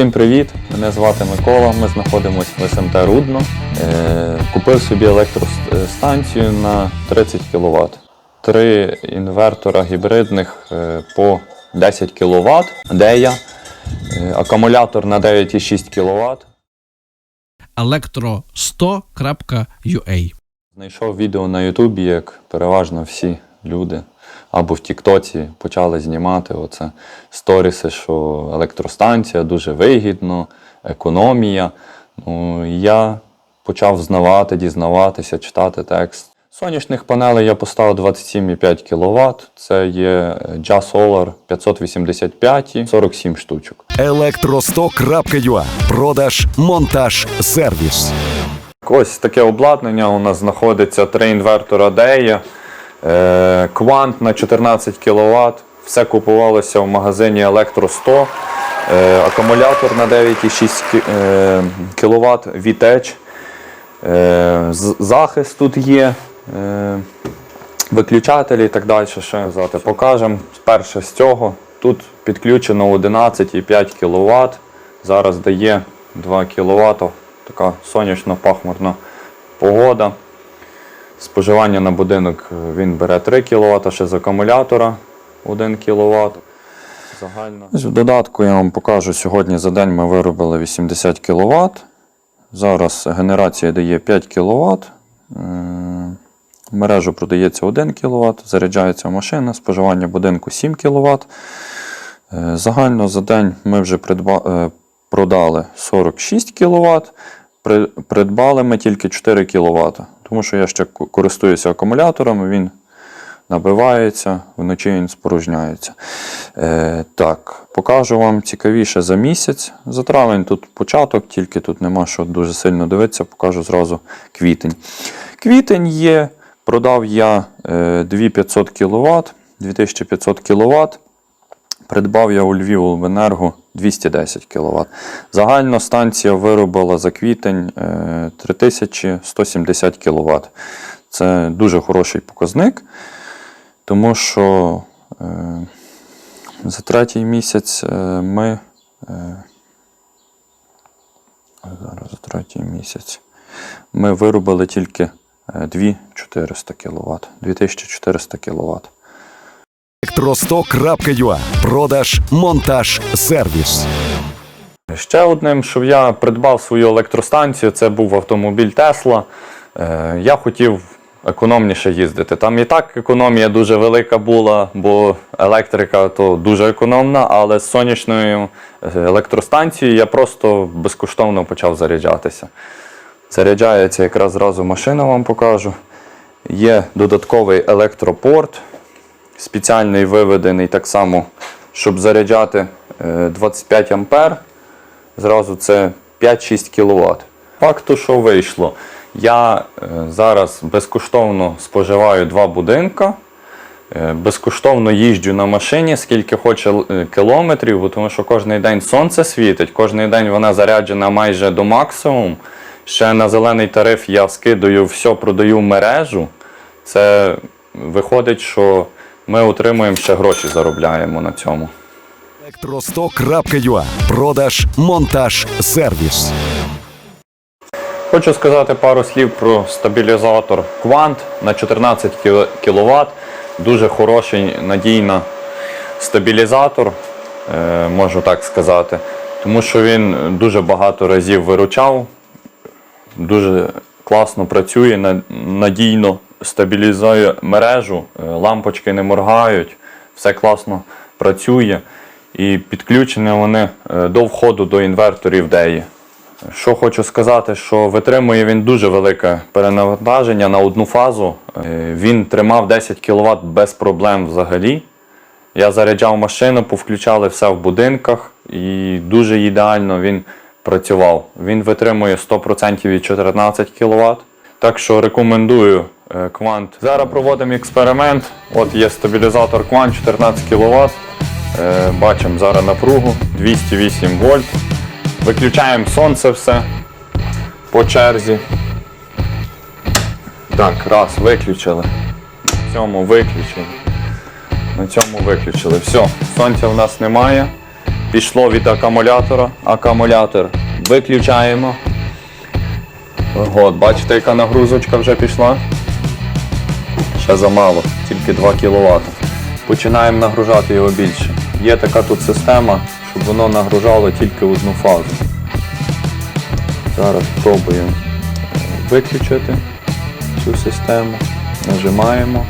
Всім привіт! Мене звати Микола. Ми знаходимося в СМТ Рудно. Е, Купив собі електростанцію на 30 кВт. Три інвертора гібридних е, по 10 кВт, де я. Е, Акумулятор на 9,6 кВт. elektro100.ua Знайшов відео на Ютубі, як переважно всі люди або в Тіктоці почали знімати оце сторіси, що електростанція дуже вигідно, економія. Ну, я почав знавати, дізнаватися, читати текст. Сонячних панелей я поставив 27,5 кВт. Це є Jazz Solar 585, 47 штучок. Електро100.ua Продаж, монтаж, сервіс. Ось таке обладнання. У нас знаходиться три інвертора Дея, е, квант на 14 кВт. Все купувалося в магазині Електро 100. Е, акумулятор на 9,6 кВт Вітеч. Е, захист тут є. Е, виключателі і так далі. Ще. Покажемо перше з цього. Тут підключено 11,5 кВт. Зараз дає 2 кВт. Така сонячно-пахмурна погода. Споживання на будинок е, він бере 3 кВт, ще з акумулятора 1 кВт. Загально. В додатку я вам покажу, сьогодні за день ми виробили 80 кВт. Зараз генерація дає 5 кВт. В мережу продається 1 кВт, заряджається машина, споживання будинку 7 кВт. Е, Загально за день ми вже придба... е, продали 46 кВт, при... придбали ми тільки 4 кВт, тому що я ще користуюся акумулятором, він набивається, вночі він спорожняється. Е, так, покажу вам цікавіше за місяць. За травень тут початок, тільки тут нема що дуже сильно дивитися, покажу зразу квітень. Квітень є, продав я е, 2500 кВт, 2500 кВт. Придбав я у Львів Обленерго 210 кВт. Загально станція виробила за квітень е, 3170 кВт. Це дуже хороший показник, тому що е, за третій місяць е, ми. Е, зараз за третій місяць. Ми виробили тільки е, 2400 кВт. 2400 кВт. Електро100.ua Продаж, монтаж, сервіс. Ще одним, що я придбав свою електростанцію, це був автомобіль Тесла. Е, Я хотів економніше їздити. Там і так економія дуже велика була, бо електрика то дуже економна, але з сонячною е, електростанцією я просто безкоштовно почав заряджатися. Заряджається якраз зразу машина, вам покажу. Є додатковий електропорт, спеціальний виведений так само, щоб заряджати е, 25 ампер. Зразу це 5-6 кВт. Факту, що вийшло. Я е, зараз безкоштовно споживаю два будинка. Е, Безкоштовно їжджу на машині, скільки хоче е, кілометрів, тому що кожен день сонце світить, кожен день вона заряджена майже до максимуму. Ще на зелений тариф я скидаю все, продаю мережу. Це виходить, що ми отримуємо ще гроші, заробляємо на цьому. Електро100.ua Продаж, монтаж, сервіс. Хочу сказати пару слів про стабілізатор Quant на 14 кВт. Дуже хороший, надійний стабілізатор, е, можу так сказати. Тому що він дуже багато разів виручав, дуже класно працює, надійно стабілізує мережу, е, лампочки не моргають, все класно працює. І підключені вони е, до входу до інверторів DEI. Що хочу сказати, що витримує він дуже велике перенавантаження на одну фазу. Е, Він тримав 10 кВт без проблем взагалі. Я заряджав машину, повключали все в будинках і дуже ідеально він працював. Він витримує 100% від 14 кВт. Так що рекомендую е, Quant. Зараз проводимо експеримент. От є стабілізатор Quant 14 кВт. Е, Бачимо зараз напругу 208 вольт. Виключаємо сонце все по черзі. Так, раз, виключили. На цьому виключили. На цьому виключили. Все, сонця в нас немає. пішло від акумулятора. Акумулятор виключаємо. От, бачите, яка нагрузочка вже пішла. Ще замало, тільки 2 кВт. Починаємо нагружати його більше. Є така тут система, щоб воно нагружало тільки одну фазу. Зараз пробуємо виключити цю систему. Нажимаємо.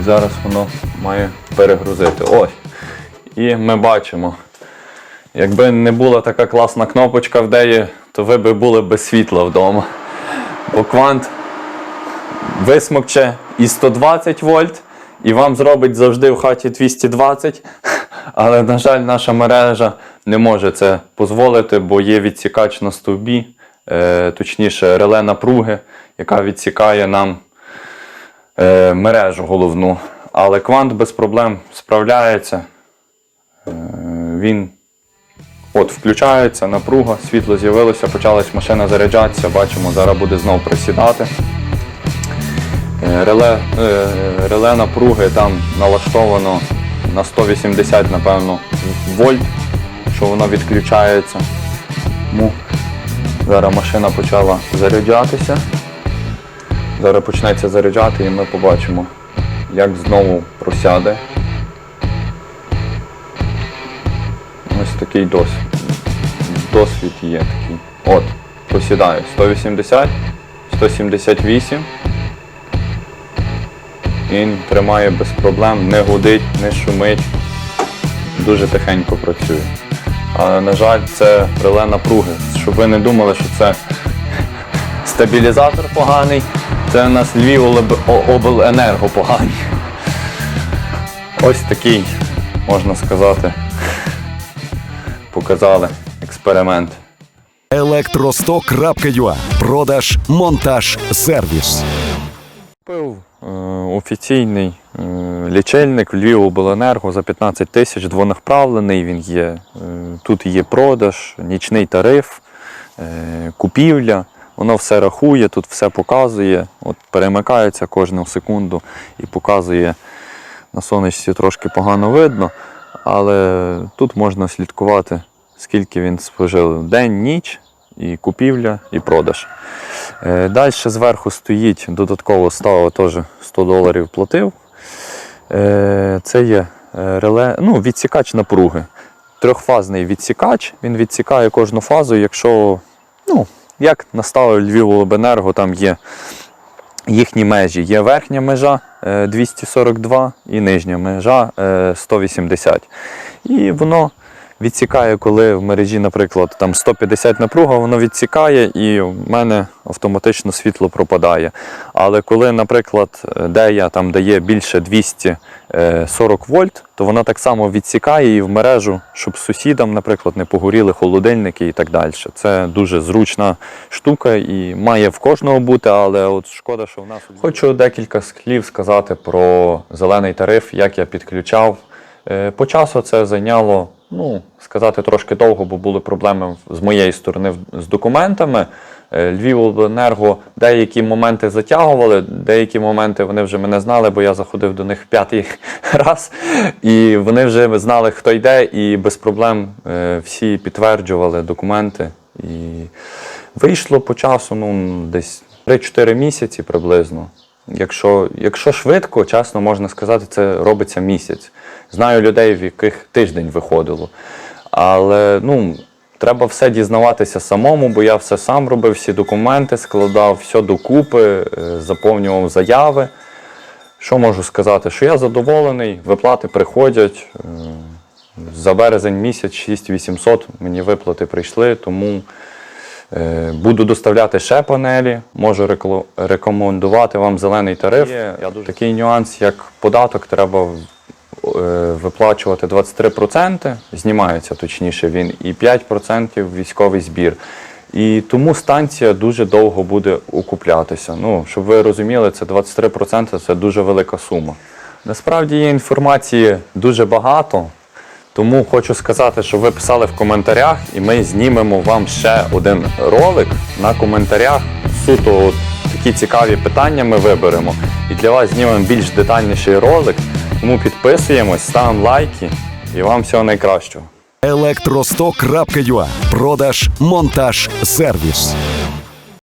І зараз воно має перегрузити. Ось. І ми бачимо. Якби не була така класна кнопочка в деї, то ви би були без світла вдома. Бо квант висмокче і 120 вольт, і вам зробить завжди в хаті 220. Але, на жаль, наша мережа не може це дозволити, бо є відсікач на стовбі, е, точніше, реле напруги, яка відсікає нам е, мережу головну. Але квант без проблем справляється. Е, він от включається, напруга, світло з'явилося, почалась машина заряджатися. Бачимо, зараз буде знову присідати. Е, Реле, е, реле напруги там налаштовано на 180, напевно, вольт, що воно відключається. Тому зараз машина почала заряджатися. Зараз почнеться заряджати і ми побачимо, як знову просяде. Такий досвід. Досвід є такий. От, просідає 180, 178. Він тримає без проблем, не гудить, не шумить, дуже тихенько працює. Але, на жаль, це реле напруги. Щоб ви не думали, що це стабілізатор поганий, це у нас Львів обленерго поганий. Ось такий, можна сказати, показали експеримент. Електро100.ua Продаж, монтаж, сервіс. Купив е, офіційний е, лічильник в Львівобленерго за 15 тисяч, двонаправлений він є. Е, тут є продаж, нічний тариф, е, купівля. Воно все рахує, тут все показує. От перемикається кожну секунду і показує на сонечці трошки погано видно, але тут можна слідкувати, скільки він спожив день, ніч, і купівля, і продаж. Е, Далі зверху стоїть додатково ставив теж 100 доларів платив. Е, Це є е, реле, ну, відсікач напруги. Трьохфазний відсікач. Він відсікає кожну фазу, якщо, ну, як наставив Львівобленерго, там є їхні межі. Є верхня межа е, 242 і нижня межа е, 180. І воно відсікає, коли в мережі, наприклад, там 150 напруга, воно відсікає і в мене автоматично світло пропадає. Але коли, наприклад, де я там дає більше 240 вольт, то воно так само відсікає і в мережу, щоб сусідам, наприклад, не погоріли холодильники і так далі. Це дуже зручна штука і має в кожного бути, але от шкода, що в нас хочу декілька слів сказати про зелений тариф, як я підключав. Е, По часу це зайняло, ну, сказати трошки довго, бо були проблеми з моєї сторони з документами. Е, Львівобленерго деякі моменти затягували, деякі моменти вони вже мене знали, бо я заходив до них п'ятий раз. І вони вже знали, хто йде, і без проблем е, всі підтверджували документи. І вийшло по часу ну, десь 3-4 місяці приблизно. Якщо, якщо швидко, чесно можна сказати, це робиться місяць. Знаю людей, в яких тиждень виходило. Але ну, треба все дізнаватися самому, бо я все сам робив, всі документи складав, все докупи, е, заповнював заяви. Що можу сказати? Що я задоволений, виплати приходять. Е, За березень місяць 6800 мені виплати прийшли, тому Буду доставляти ще панелі, можу рекомендувати вам зелений тариф. Є такий нюанс, як податок, треба е, виплачувати 23%, знімається точніше він, і 5% військовий збір. І тому станція дуже довго буде окуплятися. Ну, щоб ви розуміли, це 23% це дуже велика сума. Насправді є інформації дуже багато. Тому хочу сказати, що ви писали в коментарях, і ми знімемо вам ще один ролик на коментарях. Суто от такі цікаві питання ми виберемо. І для вас знімемо більш детальніший ролик. Тому підписуємось, ставимо лайки і вам всього найкращого. Електро100.ua Продаж, монтаж, сервіс.